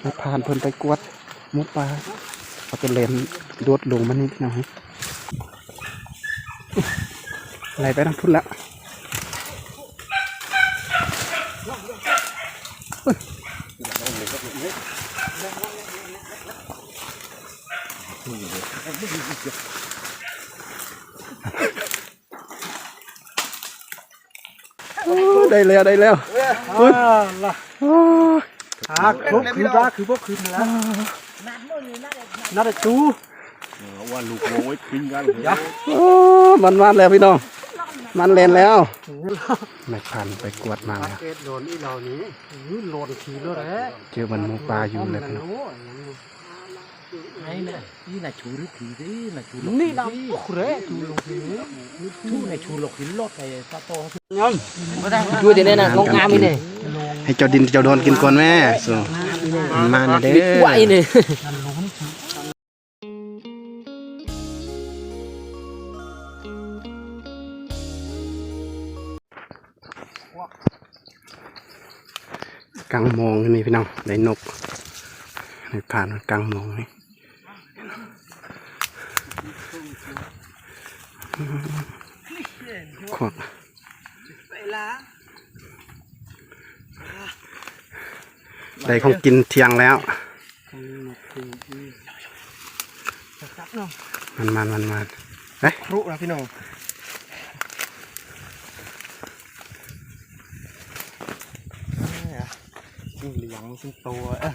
ให้ผ่านเพิ่นไปกวดมุดปลาเอาไปเลนโดดลงมานิดหน่อยไหลไปทางพุ่นละได้แล้วได้แล้ว อ่าล่ะโอ้ยหาครบคือว่าคือพวกคืนแล้วนัดจูว่าลูกโอ้ยปิ้งกันยักโอ้มันมันแล้วพี่น้อง มันเล่นแล้วไม่พันไปกวดมาแล้วเกตโดนอีเหล่านี้โหลนขี่แล้วแหละเจอมันหมูปลาอยู่เลยพี่น้อง này nè đi là chú rít thì đi là chú นี่เราโอ้โหเรจูลงทีนี้ chú này chú lộc thì lót này ta to ยัง chui thì đây là con ngam đi này ให้เจ้าดินเจ้าโดนกินก่อนแม่สูมาน่ะเด้อ quậy này กลางโมงนี่พี่น้องได้นกได้ผ่านมากลางโมงนี่ขวบได้ของกินเที่ยงแล้วมันมันมันมันเอ้ยครุนะพี่น้องจิ้งเหลียงจิ้งตัวเอ้ย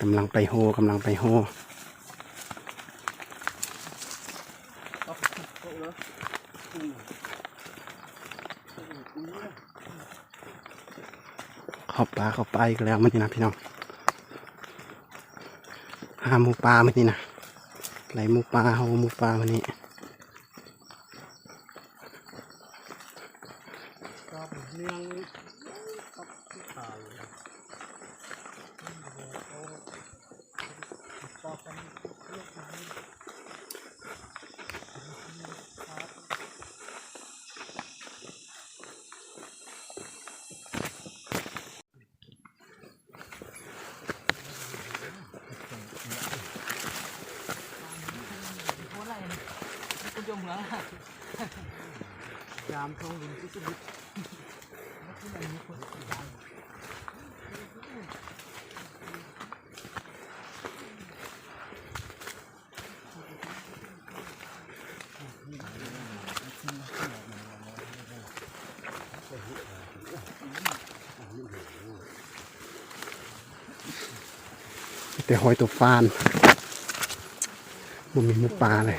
กำลังไปโฮกำลังไปโฮ ขอบปลาเข้าไปอีกแล้วมันนี่นะพี่น้องหาหมูปลามันนี่นะไหลหมูปลาหาหมูปลามันนี่ เลี้ยง ยามทองดินที่สุดแต่หอยตัวฟานมันมีหมูปลาเลย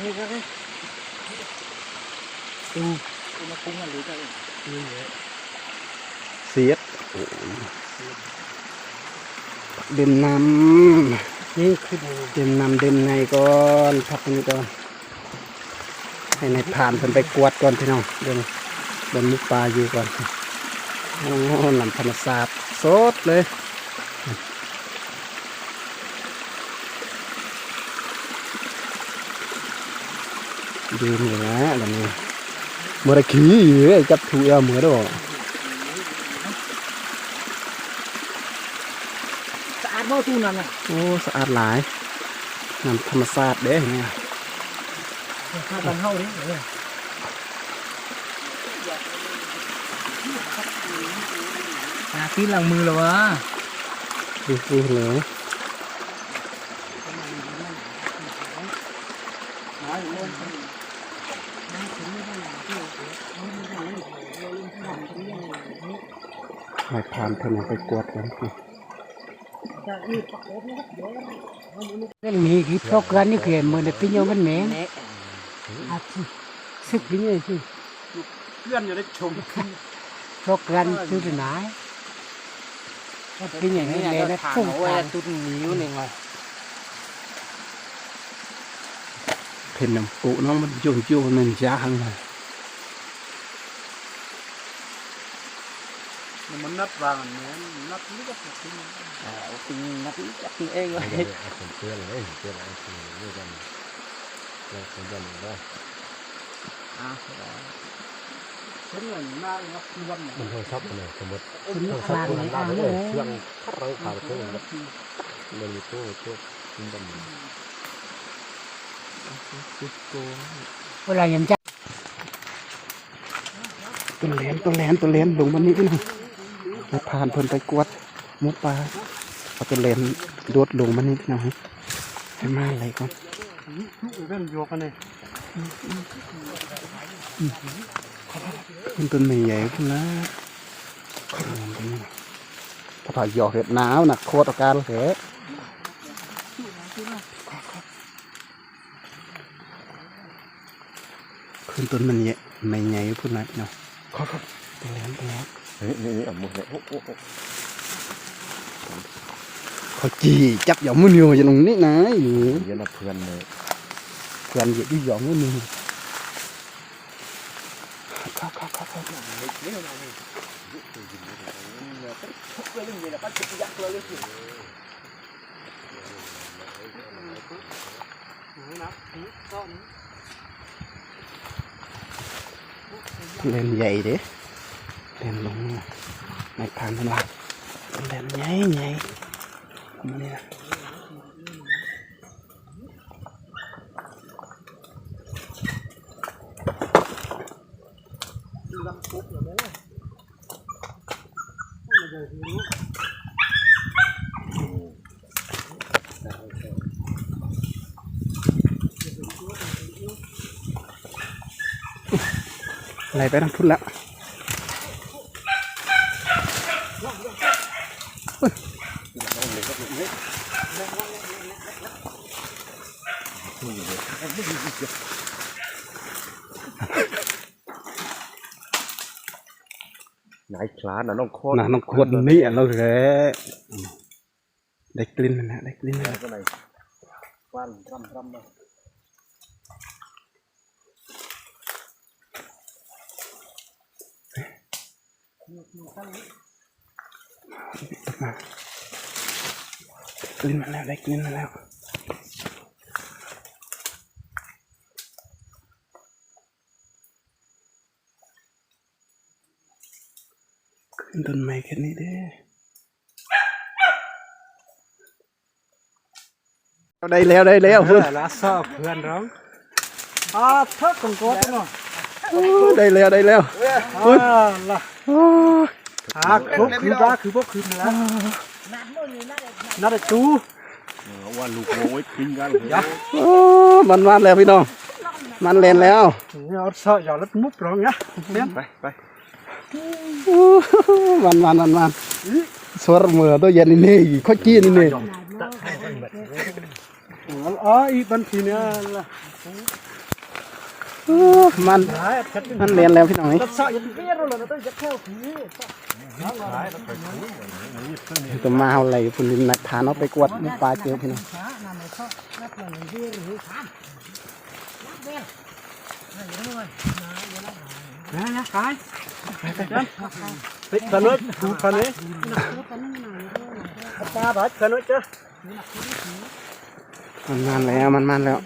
ยหมูปลาแต่หอยตัวฟานไม่เอาหอยนี่ก็ได้อืมเสียดเด่นนำนี่คือเด่นนำเด่นในก่อนพักตรงนี้ก่อนให้ในผ่านเพิ่นไปกวดก่อนพี่น้องเดินบนมุกปลาอยู่ก่อนโอ้ลำธรรมศาสตร์สดเลย ดูนี่แหละแบบนี้เมื่อกี้อยู่เลยจับถูกเอาเหมือนดอก sạch bao tu nào này โอ้สะอาดหลายน้ำธรรมศาสตร์เด้เนี่ย sạch bằng hâu đấy à tí lần mưa rồi á ดูดูเลย นายพรานเพิ่นเอาไปกวดกันนี่ cái mì cái phốc ra như kia mà để pin nhau bên mẹ à chứ sức pin nhau chứ เพื่อนอยู่ได้ชม phốc ra chứ thì nãy pin nhau này này nó phun ra tụt nhiều này rồi เพิ่นน้ำปูน้องมันยุ่งยุ่งมันยาหังเลย มันนัดวางเนี่ยนัดนี่ก็ถูกทิ้ง à pin nó cũng chắc pin ê rồi ผมเตือนเลยเตือนอะไรคือนี่กันเราคนจะหนึ่งได้ à มันโทรศัพท์เลยสมมติ nó làm này à เครื่องคัดเราขาดเครื่องแล้วมันมีตู้ตู้ทิ้งกัน có là nhầm chắc ตัวแหลนตัวแหลนตัวแหลนลงมันนี่พี่น้องนายพรานเพิ่นไปกวดหมูปลาเอาตัวแหลนโดดลงมันนี่พี่น้องให้มาอะไรก่อนเรื่องโยกันเลยมันต้นไม้ใหญ่ขึ้นนะพอถอยหยอกเห็ดหนาวหนักโคตรอาการเหะขึ้นต้นมันใหญ่ไม่ใหญ่พุ่นนะเนาะครับครับไปแล้วไปแล้ว เฮ้ยนี่อะมึงเนี่ยโอ้โหเขาจีจับหยอกมือนิวจะลงนี่นะอยู่เยอะนะเพื่อนเลยเพื่อนเหยียบที่หยอกมือนิวครับครับครับครับเล่นใหญ่เด้ เล่นลงนี่นะในผ่านมันว่าเล่นใหญ่ใหญ่มาเนี่ยไหลไปทางพุ่นแล้ว นายคลานนะน้องโคตรนะน้องขวดนี่เราแหละได้กลิ่นนะได้กลิ่นมันก็ไหนว่านรำรำนะมากลิ่นมันแล้วได้กลิ่นมันแล้ว นต้นไม้แค่นี้เด้ได้แล้วได้แล้วพุ่น là sao gần đó à thớt còn có thế nào โอ้ได้แล้วได้แล้ว à là โอ้ à khúc khứ ra khứ bốc khứ là nó là chú ว่าลูกโอ้ยทิ้งกันโอ้มันมันแล้วพี่น้องมันเล่นแล้ว nó sợ giờ lất múc rồi nhá lên ไปไป โอ้มันมันมันมันสวรมือตัวเย็นนี่นี่ข้อจี้นี่นี่ ờ y bên thì nữa là โอ้มัน đấy chất มันเล่นแล้วพี่น้องนี่ nó sợ những cái rồi là nó tới dắt theo thì ตัวมาเอาอะไรพุ่นลินนักทานเอาไปกวดปลาเจอพี่น้อง นะนะขายไปขนุนขนุนตาบัดขนุนจ้ะมันมันแล้วมันมันแล้ว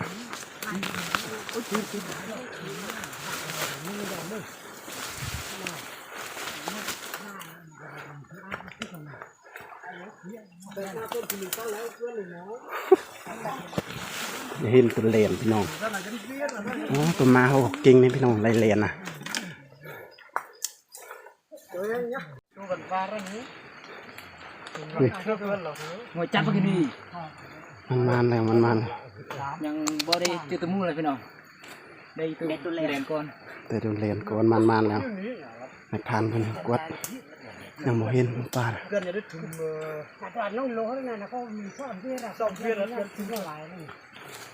เห็นตัวเลนพี่น้องอ๋อตัวมาเขาจริงนี่พี่น้องไรเลนนะ ngồi chắp cái đi มันมันแล้วมันมัน nhưng bò đây chưa tới mua lại phải nào đây tôi đèn con แต่ตัวเลนก่อนมันมันแล้วในพานเพิ่นกวดยังบ่เห็นป่าเกินจะได้ถึงออแต่ตอนน้องโลนั่นนะเขามีซ่อมเพื่อนซ่อมเพื่อนแล้วถึงหลายนี่แล้ว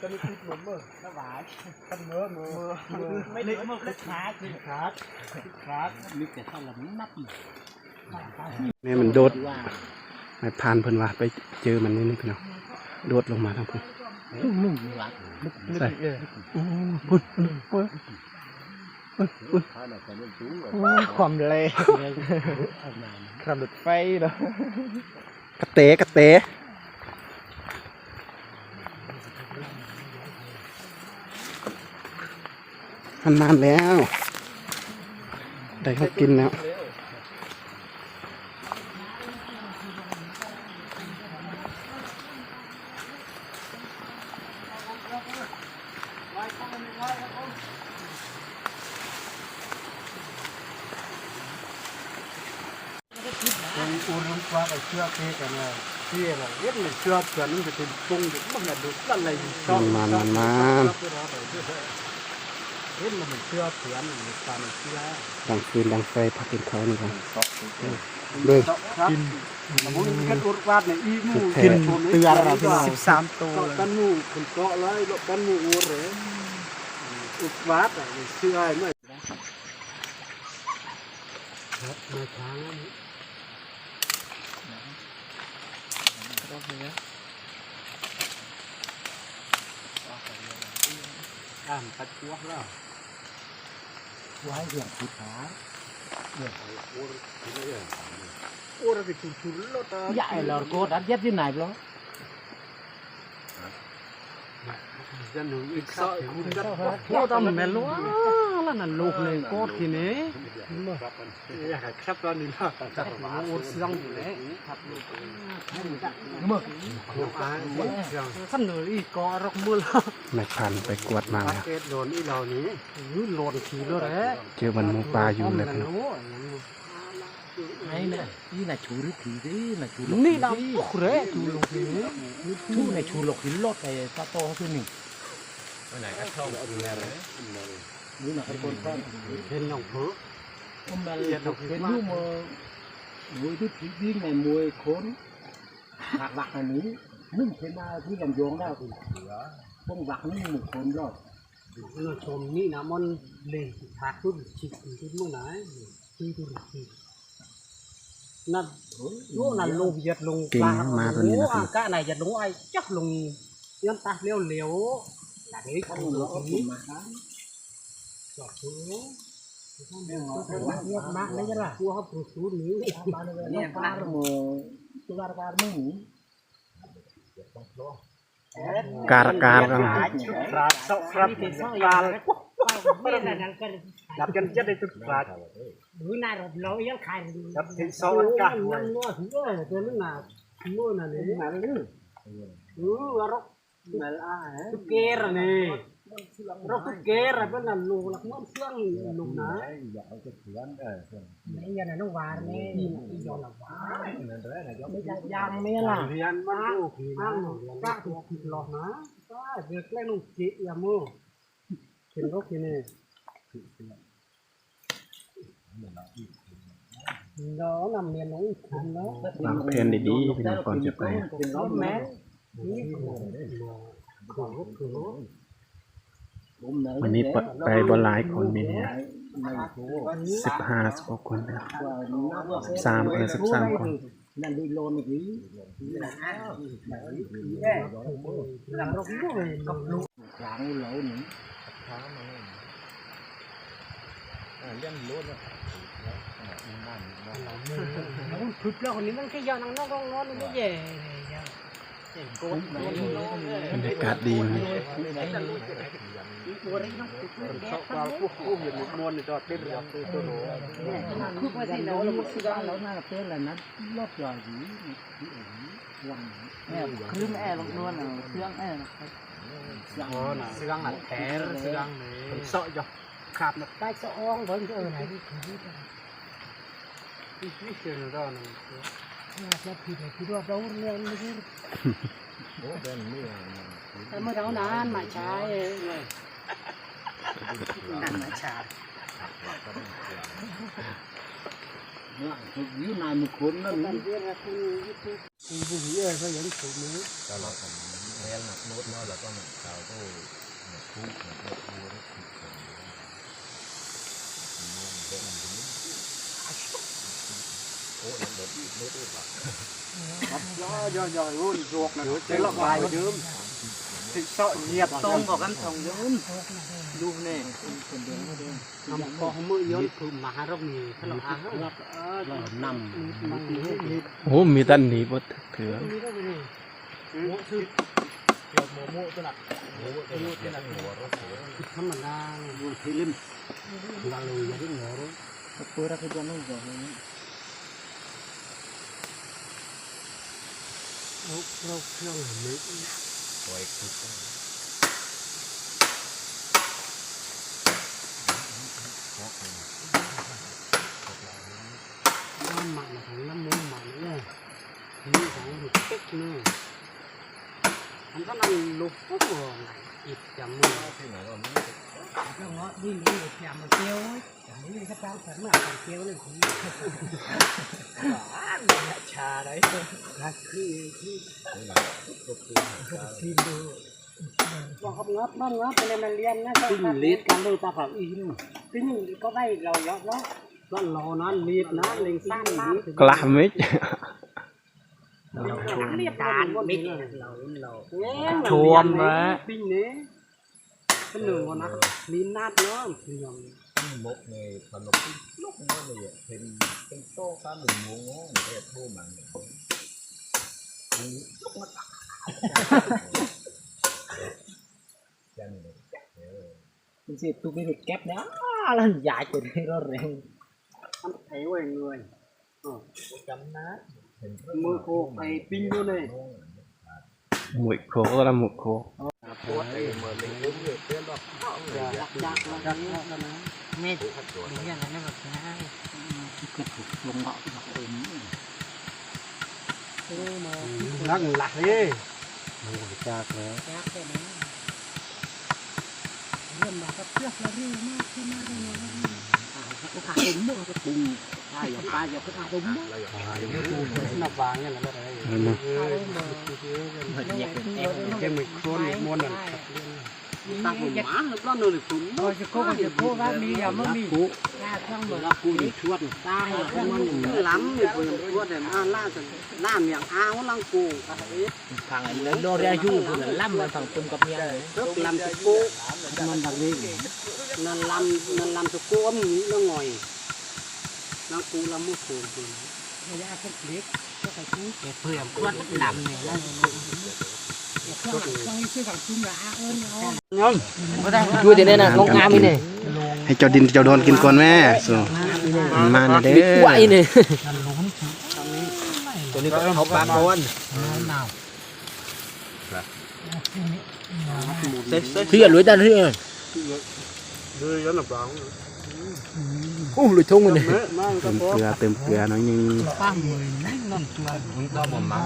ก็มีคุดหลุมเออสบายขันเมื่อเมื่อเมื่อไม่ได้มันคล้ายคือขาดขาดมีแต่ท่าละนับแม่มันโดดว่าไม่ผ่านเพิ่นว่าไปเจอมันนี่นี่พี่น้องโดดลงมาทางพุ่นนุ่มหลักใส่โอ้พุ่นพุ่นพุ่นพุ่นพุ่นความแรงขับรถไฟเนาะกระเตะกระเตะ มันนานแล้ว ได้เขากินแล้ว เป็นอุรุกว่าไปเชื่อเทกันนะที่อะไรเย็ดเลยเชื่อเพื่อนมันจะเป็นปุ้งอยู่มันจะดูอะไรชอบมันมันมัน เห็นมาเห็นเชื่อเพื่อนมันตามเชื่อดังฟืนดังไฟพักกินเขาวนี่กันเบิ่งกินมันกันอุรวาดเนี่ยอีมูกินเตือนเราสิบสามตัวกันมูคุณเกาะเลยกันมูอุรเลยอุรวาดอะเชื่อเมื่อมาช้างอ่านปัดตัวแล้ว ไว้เรื่องสุดท้ายโอ้เราไปชุนชุนแล้วตาใหญ่เราโกดัดยัดที่ไหนบ่จะหนูอีกสอยคุณจะโคตรแม่ลูกแล้วนั่นลูก เลยโกดทีนี้อยากให้ครับตอนนี้ล่ะจักหัวอดเสียงอยู่เลยครับลูกมึกลูกตาเสียงขั้นเลยอีกอรกมือละไม่ผ่านไปกวดมาแล้ว เกตโดนอีเหล่านี้ยืนโหลดขี่ด้วยแหละเจอมันหมูป่าอยู่เลยน้องไอ้เนี่ยนี่น่ะชูหริถีดิน่ะชูนี่เราปุ๊กเลยชูลงทีนี้ชูในชูหลงหินรถไอ้ตาโตขึ้นนี่นี่ น่ะไอ้คนแป้งเห็นน้องเผือผมมาเรียนเป็นยูมมวยที่ผีดิ้งในมวยคนหักหลักอันนี้นึ่งเป็นมาที่ลำยองได้คุณต้องหลักนี่หมู่คนรอดเราชมนี่นะมันเลยขาดทุนชิดทุนเมื่อไหร่ที่ทุนที่นั่นโอ้นั่นลงยัดลงโอ้อากาไหนยัดลงไอ้จับลงยันตาเลี้ยวเลี้ยวแต่เดี๋ยวท่านทำหลลวงงคุนี้ณมาครับ จอดถึงเนี่ยมาไม่ใช่หรอกูเขาผูกสูดหนีมาเลยเนี่ยปลาหมูตุลาการมึงการการกันครับครับการดับกันจะได้ทุกครับดูน่ารบเรายังขายดีดับถึงสองกันนั่นนั่นเยอะเจอหน้าโน่นน่ะเลยมาเลยอือวารกมาละฮะเกลนี่ giờ là vào bây giờ giam mấy là เรียนมันดูผีนะ ăn các thì thịt lọt má cái việc lên nó chị là mua เห็นรถที่นี่ nó nằm miền nó thằng nó วางแผนดีๆพี่น้องก่อนจะไป nó mát วันนี้ไปไปบอลหลายคนมีเนี่ยสิบห้าสิบหกคนแล้วสามเออสิบสามคนนั่นดีโลนอีกหลังรถด้วยกับลูกหลังเหลาหนึ่งคึกแล้วคนนี้มันแค่ยานังนอกนอนไม่แย่บรรยากาศดีไหมชอบเราพวกผู้เห็นมวลจอดเต้นเรือตัวโตคือว่าที่เราเราซื้อเราหน้าเป็นอะไรนั้นรถจอดอยู่วันครึ่งแอร์ลงนวลเครื่องแอร์อ๋อน่ะเสื่องอะแผลเสื่องนี่เสาะอยู่ขาบน่ะใต้สะออง vẫn cái ở này đi thì đi ไม่เชื่อเราหนึ่ง là thì để thì đua đâu lên mới đi mới đâu nán mà trái này นั่นนะชา là thực như này một khốn nó นั่นเรียกว่าคุณคุณผู้หญิงเอ้ยเขายังถูกมือก็เ do do luôn ruột là nó chế lọc bài đớm thì sợ nhiệt ตรงกับกันสองยืนดูนี่ nằm có mưa yến thử mà rong nhì cái lọc á là nằm mà nhì nhì โอ้มีตันหนีบดเถือ nhì đó nhì mũ sư mũ tôi là thăm mà ra buồn thì lim là lùi ra đến ngõ đó ตัวรักจะไม่บอกเลย เราเราเครื่องหนึกไว้คุกน้ำมันของน้ำมันมันเนี่ยนี่ของเป๊กเนี่ยมันก็นั่งลุกปุ๊บเลย อิตจำมือที่ไหนเราไม่ก็เงาะวิ่งวิ่งแามมันเกี้ยวอย่างนี้ก็ตามสันหน้าของเกี้ยวเลยคุณบ้านชาได้รักที่ที่ที่ดูว่าเขางับบ้างงับอะไรมันเรียนนะก็ลิ้นกันเลยตาผักอีนซึ่งก็ได้เราเยอะเนาะก็เรานั้นลิ้นนะเล็งสั้นกล้ามมิด ไหม liệt đàn miết lò lò Chuông mà. Kinh nế Cái nửa của nó Lín nát nó Thì nhầm มกในขนมลูกนั่นเลยเป็นเป็นโต๊ะข้ามหนึ่งโมงเรียกผู้มันลูกมาตักยังเลยมันสิตูไม่ถูกแก๊ปนะแล้วใหญ่จนให้รถแรง Ăn thấy quầy người Ờ, จำนะ Mưa khô phải pin luôn này หมวยโคก็ละหมวยโค Dạ, đặt đặt là đặt là nó ไม่ถูกอย่างนั้นไม่แบบนี้ลงเหาะเหาะเอง Lắc lạc đi Mùi chạc nữa แก๊ปเลยนะ Riêng mà các trước là riêng mà Khi mà riêng mà riêng có thả đúng đó cái bùng ai giờ ba giờ có thả đúng đó Nó vàng như là nó đấy นั่นนะ cái mình khôn mình muôn lần ta cũng má lúc đó nơi được cũng rồi chứ cô còn chứ cô bác đi à mất đi cú ra xong rồi là cú đi น้ำปูลำมุกโขงคุณระยะพวกเล็กพวกไข่กุ้งเผื่อนพวกดำเนี่ยแล้วเครื่องเครื่ชื่อของชุ่มะนาะเงินก็ดูเดี๋ยวนี้นะน้ำนี่เนี่ให้เจ้าดินเจ้าโดนกินก่อนแม่สู้มาเด้อไหวเนี่ตัวนี้ก็เขาปลาโอนเพื่อนรวยได้เพื่เลยยันหลับหลัง อู้รวยทุ่งมันเนี่ย mẹ mang เติมเกลือเติมเกลือหน้อยนึง ba người nãy năm tuổi ก็หมดมั้ง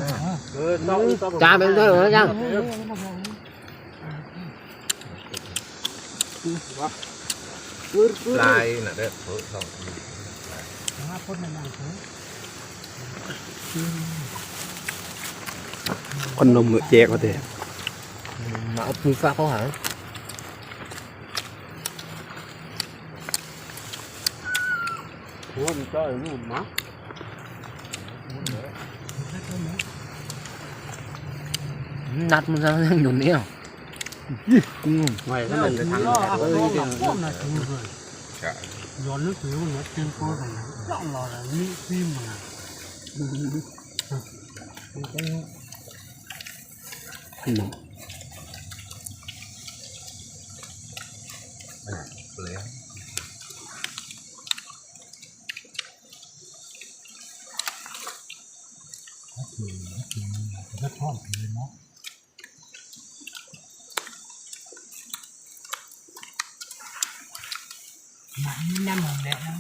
จ้าเป็นเท่าไหร่จ้าลายน่ะเด้อเพิ่มสองคนนมมือแจกว่าเด้มาเอาปืนฟ้าเขาหา Cuốn chơi nó má นัดมันจะยังอยู่เนี่ย Ngoài cái này là thằng ơi Cuốn là chú rồi Gió nước thiếu nó trên cô này Giọng lò là mỹ phim mà ขน ก็ทอดไปเลยเนาะมันน้ำมันแล้วนะ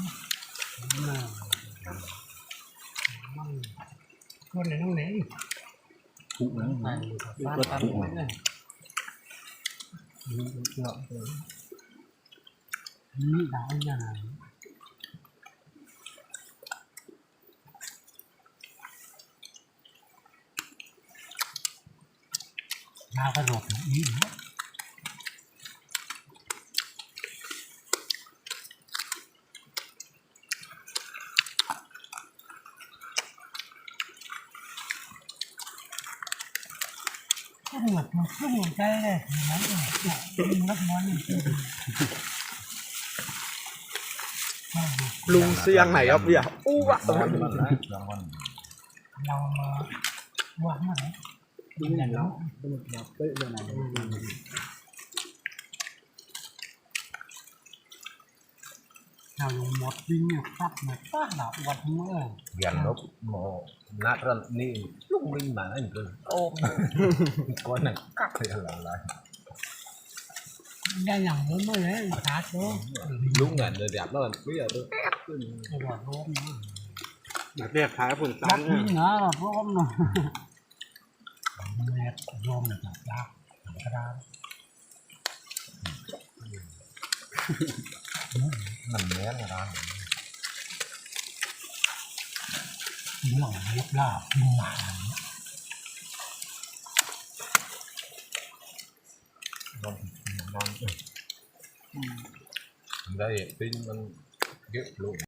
มันก็เลยน้องเล่นผูกแล้วมันก็ผูกเลยนี่เยอะเลยนี่ได้ยังไง ลาวกระโดดนี่นะกระโดดมัขึ้นใจเลยนั่นเองรับมันลุงเสียงไหนครับเนี่ยอู้วะตรงนั้นเราวางไหน đi này nó tôi một đợt tự rồi này nào dùng một viên nhiều sắc mà phát là vật mưa เรียนลบหมอนัดรันนี่ลูกวิ่งมาอันเกินโอ้ก้อนหนังกักเลยอะไร ra nhầm mới mới đấy khá số ลูกเงินเลยแบบนั้นไม่อยากเลย cái vật rôm nữa เรียกขายผลตัง đặt viên nữa là rôm rồi nè rôm là chặt ra cái ra มันแม่นนะ những lòng biết là kinh mà นอนนอนได้ปิ้งมันเยอะลูก